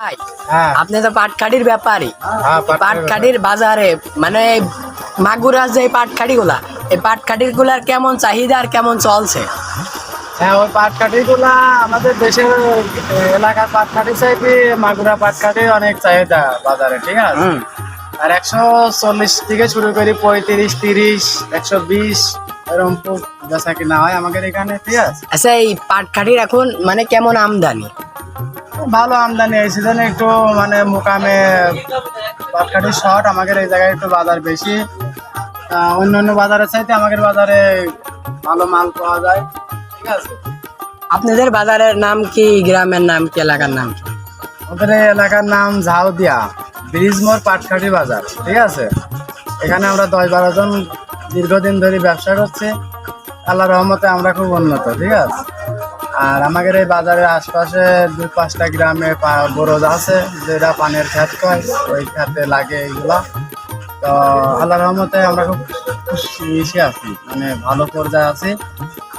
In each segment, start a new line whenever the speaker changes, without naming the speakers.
হ্যাঁ।
আপনি তো পাটকাঠির ব্যাপারী
হ্যাঁ, পাটকাঠির
বাজারে মানে মাগুরা যে পাটকাঠি গুলা এই পাটকাঠিরগুলার কেমন চাহিদা আর কেমন চলছে?
হ্যাঁ ওই পাটকাঠি গুলা আমাদের দেশের এলাকার পাটকাঠি চাইতে মাগুরা পাটকাঠি অনেক চাহিদা বাজারে ঠিক আছে? আর একশো চল্লিশ থেকে শুরু করি পঁয়ত্রিশ তিরিশ একশো বিশ এরকম বেচা কিনা হয় আমাদের এখানে ঠিক আছে?
আচ্ছা এই পাটকাঠির এখন মানে কেমন আমদানি?
ভালো আমদানি এই সিজনে একটু মানে মোকামে পাটকাঠি শর্ট আমাদের এই জায়গায় একটু বাজার বেশি। অন্য অন্য বাজারের চাইতে আমাদের বাজারে ভালো মাল পাওয়া যায়। ঠিক আছে?
আপনাদের বাজারের নাম কি? গ্রামের নাম কি? এলাকার নাম কি?
আমাদের এই এলাকার নাম ঝাউদিয়া ব্রিজমোর পাটকাঠি বাজার। ঠিক আছে? এখানে আমরা দশ বারো জন দীর্ঘদিন ধরে ব্যবসা করছি। আল্লাহ রহমতে আমরা খুব উন্নত ঠিক আছে? আর আমাদের এই বাজারের আশপাশে দু পাঁচটা গ্রামে বরজ আছে, যেটা পানের খ্যাত কয়, ওই খ্যাতে লাগে এইগুলা তো আল্লাহ রহমতে আমরা খুব খুশি ইসে আছি মানে ভালো পর্যায়ে আছি।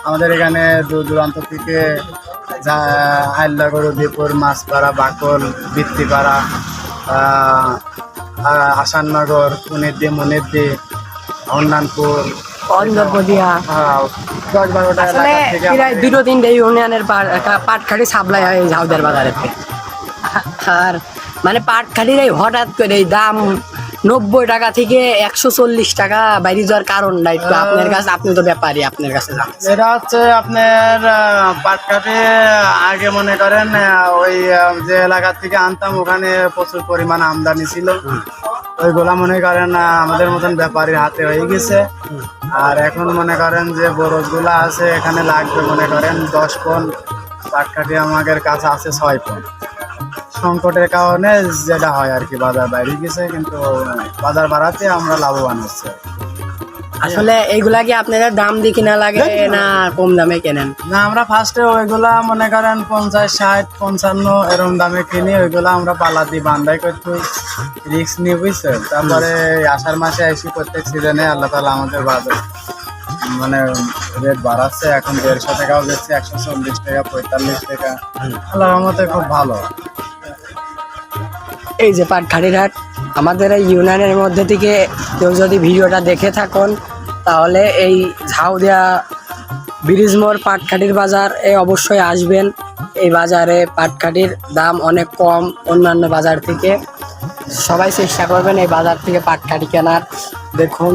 আমাদের এখানে দূর দূরান্ত থেকে যা গরু দীপুর মাছপাড়া, বাকল, বৃত্তিপাড়া আসাননগর পুনেরদি মুনেরদি হন্নানপুর
অন্দরপদিয়া
আহ, দশ বারোটা
আসলে প্রায় দুটো তিনটে ইউনিয়নের পা- সাপ্লাই হয় ঝাউদের বাজারে। আর মানে পাটকাঠির এই হঠাৎ করে এই দাম নব্বই টাকা থেকে একশো চল্লিশ টাকা বাইরে যাওয়ার কারণটা একটু আপনার কাছে আপনি তো ব্যাপারী আপনার কাছে।
এটা হচ্ছে আপনার পাটকাঠি আগে মনে করেন ওই যে এলাকা থেকে আনতাম ওখানে প্রচুর পরিমাণ আমদানি ছিল। ওইগুলা মনে করেন আমাদের মতন ব্যাপারীর হাতে হয়ে গেছে। আর এখন মনে করেন যে বরজগুলা আছে, এখানে লাগবে মনে করেন দশ পন পাটকাঠি আমাদের কাছে আছে ছয় পন। সংকটের কারণে যেটা হয় আর কি, বাজার বাইরে গেছে, কিন্তু বাজার বাড়াতে আমরা লাভবান হচ্ছে।
আসলে এইগুলা কি আপনাদের দাম দিয়ে কিনা লাগে না। কম দামে কেনেন?
না আমরা ফার্স্টে ওইগুলা মনে করেন পঞ্চাশ ষাট পঞ্চান্ন এরকম দামে কিনি ওইগুলা আমরা পালা দিয়ে বান্ধাই করতে রিক্স নিয়ে বুঝছে? তারপরে আষাঢ় মাসে এসে প্রত্যেক সিজনে আল্লাহ তালা আমাদের বাজার মানে রেট বাড়াচ্ছে। এখন দেড়শো টাকাও যাচ্ছে একশো চল্লিশ টাকা পঁয়তাল্লিশ টাকা। আল্লাহ রহমতে খুব ভালো।
এই যে পাটখাড়ির হাট আমাদের এই ইউনিয়নের মধ্যে থেকে কেউ যদি ভিডিওটা দেখে থাকুন তাহলে এই ঝাউদিয়া ব্রিজমোর পাটকাঠির বাজার এ অবশ্যই আসবেন। এই বাজারে পাটকাঠির দাম অনেক কম অন্যান্য বাজার থেকে। সবাই চেষ্টা করবেন এই বাজার থেকে পাটকাঠি কেনার। দেখুন